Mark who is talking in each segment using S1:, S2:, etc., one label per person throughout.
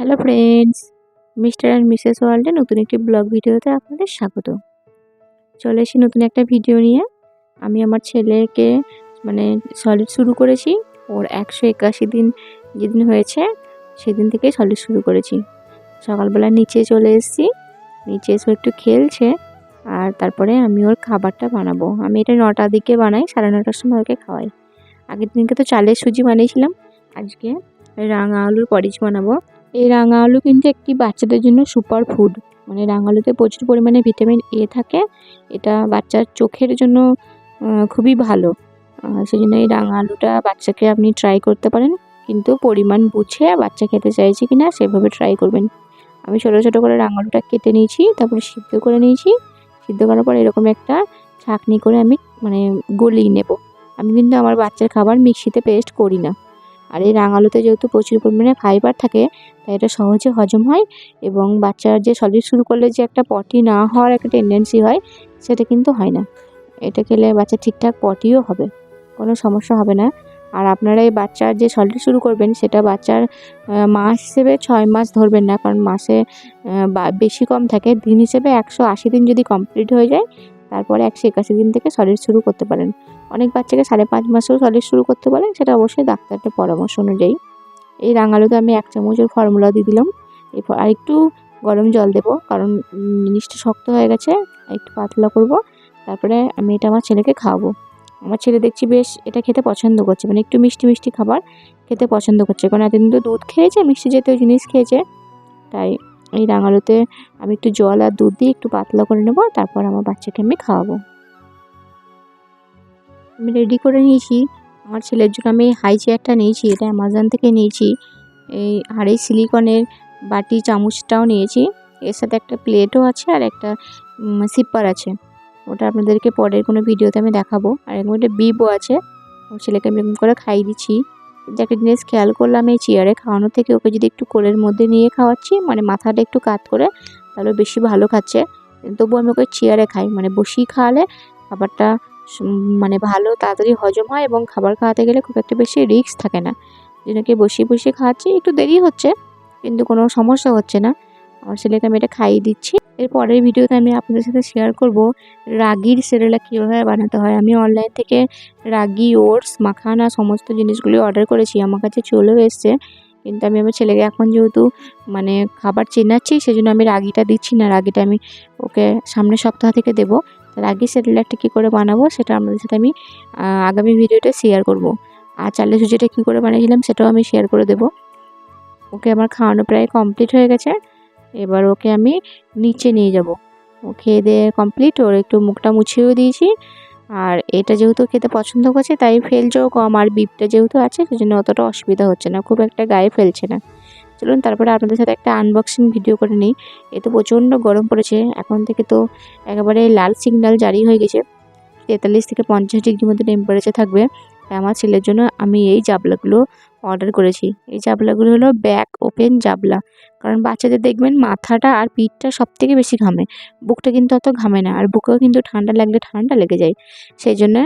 S1: Hello friends mister and missus ওয়ার্ল্ডে নতুন একটি ব্লগ ভিডিওতে আপনাদের স্বাগত। চলে এসেছি নতুন একটা ভিডিও নিয়ে। আমি আমার ছেলেকে মানে সলিড শুরু করেছি। ওর একশো একাশি দিন যেদিন হয়েছে, সেদিন থেকে সলিড শুরু করেছি। সকালবেলা নিচে চলে এসেছি। নিচে এসে একটু খেলছে। আর তারপরে আমি ওর খাবারটা বানাবো। আমি এটা নটার দিকে বানাই, সাড়ে নটার সময় ওকে খাওয়াই। আগের দিনকে তো চালের সুজি বানিয়েছিলাম। আজকে রাঙা আলুর পরিচ বানাবো। এই রাঙা আলু কিন্তু একটি বাচ্চাদের জন্য সুপার ফুড মানে রাঙা আলুতে প্রচুর পরিমাণে ভিটামিন এ থাকে। এটা বাচ্চার চোখের জন্য খুবই ভালো। সেই জন্য এই রাঙা আলুটা বাচ্চাকে আপনি ট্রাই করতে পারেন। কিন্তু পরিমাণ বুঝে বাচ্চা খেতে চাইছে কি না সেভাবে ট্রাই করবেন। আমি ছোটো ছোটো করে রাঙা আলুটা কেটে নিয়েছি, তারপরে সিদ্ধ করে নিয়েছি। সিদ্ধ করার পর এরকম একটা ছাঁকনি করে আমি মানে গলিয়ে নেব। আমি কিন্তু আমার বাচ্চার খাবার মিক্সিতে পেস্ট করি না। আর এই রাঙালুতে যেহেতু প্রচুর পরিমাণে ফাইবার থাকে, তাই এটা সহজে হজম হয় এবং বাচ্চার যে সলিড শুরু করলে যে একটা পটি না হওয়ার একটা টেন্ডেন্সি হয়, সেটা কিন্তু হয় না। এটা খেলে বাচ্চা ঠিকঠাক পটিও হবে, কোনো সমস্যা হবে না। আর আপনারা এই বাচ্চার যে সলিড শুরু করবেন, সেটা বাচ্চার মাস হিসেবে ছয় মাস ধরবেন না, কারণ মাসে বেশি কম থাকে। দিন হিসেবে একশো আশি দিন যদি কমপ্লিট হয়ে যায় তারপরে একশো একাশি দিন থেকে সলিড শুরু করতে পারেন। অনেক বাচ্চাকে সাড়ে পাঁচ মাসেও সলিড শুরু করতে পারেন, সেটা অবশ্যই ডাক্তারের পরামর্শ অনুযায়ী। এই রাঙালুতে আমি এক চামচের ফর্মুলা দিয়ে দিলাম। এরপর আর একটু গরম জল দেবো, কারণ জিনিসটা শক্ত হয়ে গেছে, একটু পাতলা করব। তারপরে আমি এটা আমার ছেলেকে খাওয়াবো। আমার ছেলে দেখছি বেশ এটা খেতে পছন্দ করছে মানে একটু মিষ্টি মিষ্টি খাবার খেতে পছন্দ করছে। কারণ এতদিন তো দুধ খেয়েছে, মিষ্টি জাতীয় জিনিস খেয়েছে, তাই এই রাঙালুতে আমি একটু জল আর দুধ দিয়ে একটু পাতলা করে নেব, তারপর আমার বাচ্চাকে আমি খাওয়াবো। আমি রেডি করে নিয়েছি। আমার ছেলের জন্য আমি হাই চেয়ারটা নিয়েছি, এটা অ্যামাজন থেকে নিয়েছি। এই এই সিলিকনের বাটি, চামচটাও নিয়েছি। এর সাথে একটা প্লেটও আছে আর একটা সিপার আছে। ওটা আপনাদেরকে পরের কোনো ভিডিওতে আমি দেখাবো। আর এরকম একটা বিবও আছে। ছেলেকে আমি এরকম করে খাইয়ে দিচ্ছি। একটা জিনিস খেয়াল করলাম, এই চেয়ারে খাওয়ানো থেকে ওকে যদি একটু কোলের মধ্যে নিয়ে খাওয়াচ্ছি মানে মাথাটা একটু কাত করে, তাহলে বেশি ভালো খাচ্ছে। তবু আমি ওকে চেয়ারে খাই মানে বসিয়ে খাওয়ালে খাবারটা মানে ভালো, তাড়াতাড়ি হজম হয় এবং খাবার খাওয়াতে গেলে খুব একটা বেশি রিস্ক থাকে না। যেটাকে বসিয়ে বসিয়ে খাওয়াচ্ছি, একটু দেরি হচ্ছে, কিন্তু কোনো সমস্যা হচ্ছে না। আমার ছেলেকে আমি এটা খাইয়ে দিচ্ছি। এর পরের ভিডিওতে আমি আপনাদের সাথে শেয়ার করব রাগির সেরেলা কীভাবে বানাতে হয়। আমি অনলাইন থেকে রাগি, ওটস, মাখানা সমস্ত জিনিসগুলি অর্ডার করেছি। আমার কাছে চলেও এসছে। কিন্তু আমি আমার ছেলেকে এখন যেহেতু মানে খাবার চেনাচ্ছি সেই জন্য আমি রাগিটা দিচ্ছি না। রাগিটা আমি ওকে সামনের সপ্তাহ থেকে দেবো। রাগি সেরেলাটা কী করে বানাবো সেটা আপনাদের সাথে আমি আগামী ভিডিওটা শেয়ার করব। আর চালের সুজিটা কী করে বানিয়েছিলাম সেটাও আমি শেয়ার করে দেবো। ওকে আমার খাওয়ানো প্রায় কমপ্লিট হয়ে গেছে। এবার ওকে আমি নিচে নিয়ে যাব। ও খেয়ে দিয়ে কমপ্লিট ওর একটু মুখটা মুছিয়েও দিয়েছি। আর এটা যেহেতু খেতে পছন্দ করছে, তাই ফেলছেও কম। আর বিপটা যেহেতু আছে, সেজন্য অতটা অসুবিধা হচ্ছে না। খুব একটা গায়ে ফেলছে না। চলুন, তারপরে আপনাদের সাথে একটা আনবক্সিং ভিডিও করে নিই। এ তো প্রচণ্ড গরম পড়েছে। এখন থেকে তো একেবারে লাল সিগন্যাল জারি হয়ে গেছে। তেতাল্লিশ থেকে পঞ্চাশ ডিগ্রির মধ্যে টেম্পারেচার থাকবে। আমার ছেলের জন্য আমি এই জাবলাগুলো অর্ডার করেছি। এই জাবলাগুলো হলো ব্যাক ওপেন জাবলা। কারণ বাচ্চাদের দেখবেন মাথাটা আর পিঠটা সব থেকে বেশি ঘামে। বুকটা কিন্তু অত ঘামে না, আর বুকেও কিন্তু ঠান্ডা লাগলে ঠান্ডা লেগে যায়। সেই জন্য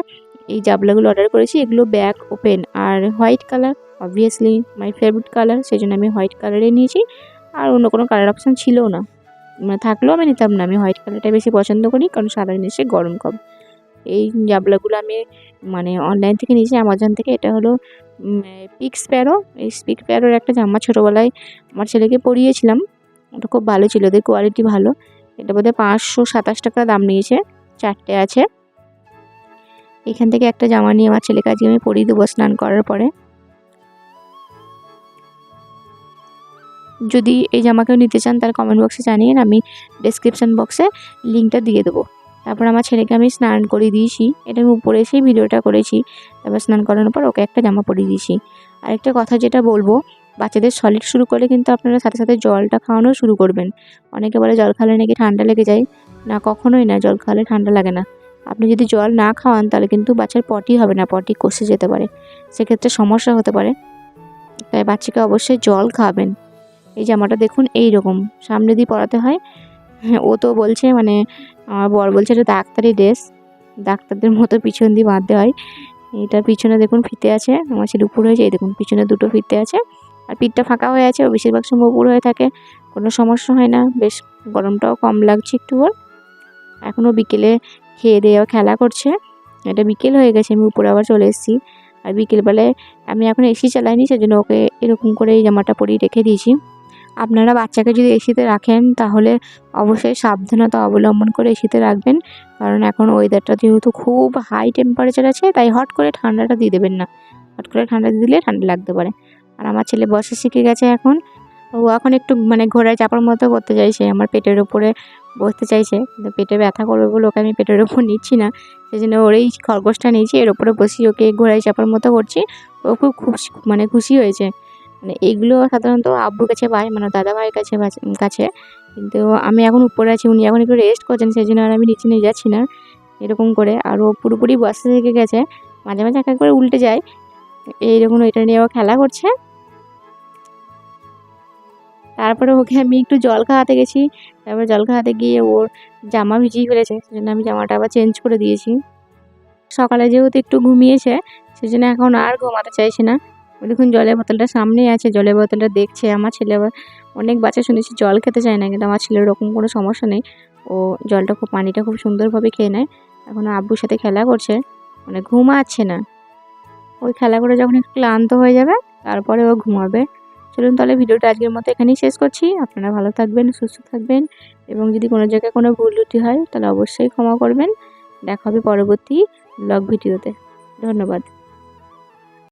S1: এই জাবলাগুলো অর্ডার করেছি, এগুলো back open R white colour obviously my favourite colour সেই জন্য আমি হোয়াইট কালারে নিয়েছি। আর অন্য কোনো কালার অপশান ছিলও না। মানে থাকলেও আমি নিতাম না, আমি হোয়াইট কালারটা বেশি পছন্দ করি, কারণ সাদা জিনিসে গরম কম। এই জাবলাগুলো আমি মানে অনলাইন থেকে নিয়েছি অ্যামাজন থেকে। এটা হলো পিক স্প্যারো এই পিক স্প্যারোর একটা জামা ছোটোবেলায় আমার ছেলেকে পরিয়েছিলাম। ওটা খুব ভালো ছিল, ওদের কোয়ালিটি ভালো। এটা বোধহয় পাঁচশো সাতাশ টাকা দাম নিয়েছে, চারটে আছে। এখান থেকে একটা জামা নিয়ে আমার ছেলেকে আজকে আমি পরিয়ে দেবো স্নান করার পরে। যদি এই জামাকেও নিতে চান তাহলে কমেন্ট বক্সে জানিয়ে আমি ডেসক্রিপশান বক্সে লিঙ্কটা দিয়ে দেবো। তারপর আমার ছেলেকে আমি স্নান করিয়ে দিয়েছি। এটা আমি উপরে এসেই ভিডিওটা করেছি। তারপর স্নান করানোর পর ওকে একটা জামা পরিয়ে দিয়েছি। আরেকটা কথা যেটা বলব, বাচ্চাদের সলিড শুরু করলে কিন্তু আপনারা সাথে সাথে জলটা খাওয়ানো শুরু করবেন। অনেকে বলে জল খাওয়ালে নাকি ঠান্ডা লেগে যায়। না, কখনোই না, জল খাওয়ালে ঠান্ডা লাগে না। আপনি যদি জল না খাওয়ান, তাহলে কিন্তু বাচ্চার পটি হবে না পটি কষে যেতে পারে। সেক্ষেত্রে সমস্যা হতে পারে। তাই বাচ্চাকে অবশ্যই জল খাওয়াবেন। এই জামাটা দেখুন এই রকম সামনে দিয়ে পরাতে হ্যাঁ। ও তো বলছে মানে আমার বর বলছে এটা ডাক্তারি ড্রেস। ডাক্তারদের মতো পিছন দিয়ে বাঁধতে হয়। এটার পিছনে দেখুন ফিতে আছে, আমার ছেলে উপর হয়েছে, এই দেখুন পিছনে দুটো ফিতে আছে। আর পিঠটা ফাঁকা হয়ে আছে, ও বেশিরভাগ সময় উপর হয়ে থাকে, কোনো সমস্যা হয় না। বেশ গরমটাও কম লাগছে একটু ওর এখনও বিকেলে খেয়ে দিয়ে খেলা করছে। এটা বিকেল হয়ে গেছে, আমি উপরে আবার চলে এসেছি। আর বিকেলবেলায় আমি এখন এসি চালাইনি, সেজন্য ওকে এরকম করে এই জামাটা পরিয়ে রেখে দিয়েছি। আপনারা বাচ্চাকে যদি এসিতে রাখেন, তাহলে অবশ্যই সাবধানতা অবলম্বন করে এসিতে রাখবেন। কারণ এখন ওয়েদারটা যেহেতু খুব হাই টেম্পারেচার আছে, তাই হট করে ঠান্ডাটা দিয়ে দেবেন না। হট করে ঠান্ডা দিলে ঠান্ডা লাগতে পারে। আর আমার ছেলে বসে শিখে গেছে এখন। ও এখন একটু মানে ঘোড়ায় চাপার মতো করতে চাইছে, আমার পেটের ওপরে বসতে চাইছে। কিন্তু পেটে ব্যথা করবে বলে ওকে আমি পেটের ওপর নিচ্ছি না। সেই জন্য ওর এই খরগোশটা নিয়েছি, এর ওপরে বসি ওকে ঘোড়ায় চাপার মতো করছি। ও খুব খুশি মানে খুশি হয়েছে। মানে এইগুলো সাধারণত আব্বুর কাছে পাই মানে দাদা ভাইয়ের কাছে কাছে। কিন্তু আমি এখন উপরে আছি, উনি এখন একটু রেস্ট করছেন সেই জন্য আর আমি নিচে নিয়ে যাচ্ছি না, এরকম করে। আর ও পুরোপুরি বসতে থেকে গেছে, মাঝে মাঝে এক করে উল্টে যায়। এইরকম এটা নিয়ে ও খেলা করছে। তারপরে ওকে আমি একটু জল খাওয়াতে গেছি। তারপরে জল খাওয়াতে গিয়ে ওর জামা ভিজিয়ে ফেলেছে, সেজন্য আমি জামাটা আবার চেঞ্জ করে দিয়েছি। সকালে যেহেতু একটু ঘুমিয়েছে, সেজন্য এখন আর ঘুমাতে চাইছি না। দেখুন, জলের বোতলটা সামনেই আছে, জলের বোতলটা দেখছে, আমার ছেলে আবার অনেক বাচ্চা শুনেছি জল খেতে চায় না, কিন্তু আমার ছেলের ওরকম কোনো সমস্যা নেই। ও জলটা খুব, পানিটা খুব সুন্দরভাবে খেয়ে নেয়। এখন আব্বুর সাথে খেলা করছে মানে ঘুমাচ্ছে না। ওই খেলা করে যখন একটু ক্লান্ত হয়ে যাবে, তারপরে ও ঘুমাবে। চলুন তাহলে ভিডিওটা আজকের মতো এখানেই শেষ করছি। আপনারা ভালো থাকবেন, সুস্থ থাকবেন এবং যদি কোনো জায়গায় কোনো ভুল ত্রুটি হয়, তাহলে অবশ্যই ক্ষমা করবেন। দেখা হবে পরবর্তী ব্লগ ভিডিওতে। ধন্যবাদ।